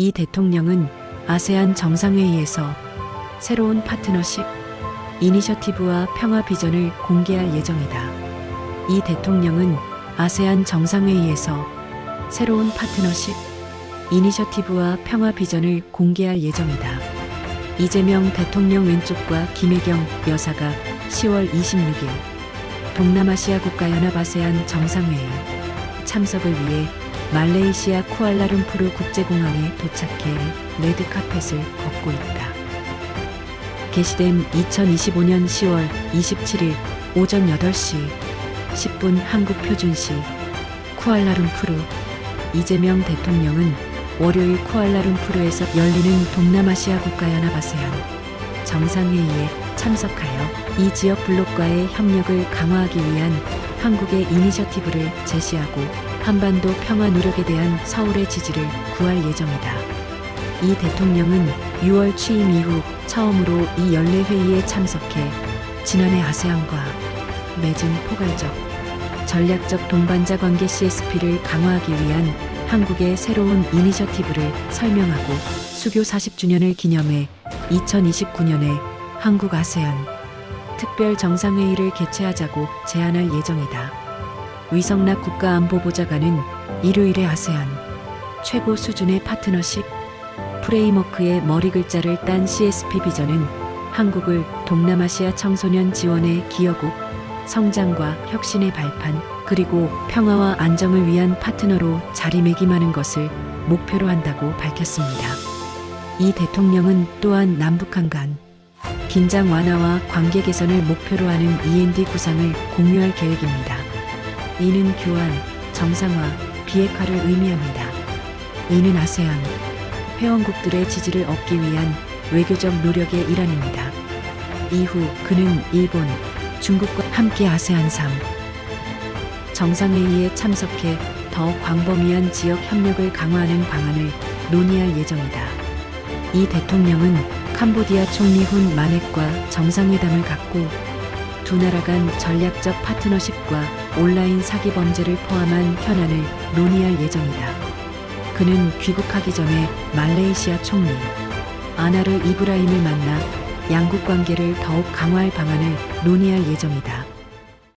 이 대통령은 아세안 정상회의에서 새로운 파트너십 이니셔티브와 평화 비전을 공개할 예정이다. 이 대통령은 아세안 정상회의에서 새로운 파트너십 이니셔티브와 평화 비전을 공개할 예정이다. 이재명 대통령 왼쪽과 김혜경 여사가 10월 26일 동남아시아 국가연합 아세안 정상회의 참석을 위해 말레이시아 쿠알라룸푸르 국제공항에 도착해 레드 카펫을 걷고 있다. 게시된 2025년 10월 27일 오전 8시 10분 한국 표준시 쿠알라룸푸르 이재명 대통령은 월요일 쿠알라룸푸르에서 열리는 동남아시아 국가연합 아세안 정상회의에 참석하여 이 지역 블록과의 협력을 강화하기 위한 한국의 이니셔티브를 제시하고 한반도 평화 노력에 대한 서울의 지지를 구할 예정이다. 이 대통령은 6월 취임 이후 처음으로 이 연례 회의에 참석해 지난해 아세안과 맺은 포괄적 전략적 동반자 관계 CSP를 강화하기 위한 한국의 새로운 이니셔티브를 설명하고 수교 40주년을 기념해 2029년에 한국 아세안 특별 정상회의를 개최하자고 제안할 예정이다. 위성락 국가안보보좌관은 일요일에 아세안 최고 수준의 파트너십 프레임워크의 머리 글자를 딴 CSP 비전은 한국을 동남아시아 청소년 지원의 기여국, 성장과 혁신의 발판, 그리고 평화와 안정을 위한 파트너로 자리매김하는 것을 목표로 한다고 밝혔습니다. 이 대통령은 또한 남북한 간 긴장 완화와 관계 개선을 목표로 하는 END 구상을 공유할 계획입니다. 이는 교환, 정상화, 비핵화를 의미합니다. 이는 아세안 회원국들의 지지를 얻기 위한 외교적 노력의 일환입니다. 이후 그는 일본, 중국과 함께 아세안 3 정상회의에 참석해 더 광범위한 지역 협력을 강화하는 방안을 논의할 예정이다. 이 대통령은 캄보디아 총리 훈 마넷과 정상회담을 갖고 두 나라 간 전략적 파트너십과 온라인 사기 범죄를 포함한 현안을 논의할 예정이다. 그는 귀국하기 전에 말레이시아 총리 아나르 이브라임을 만나 양국 관계를 더욱 강화할 방안을 논의할 예정이다.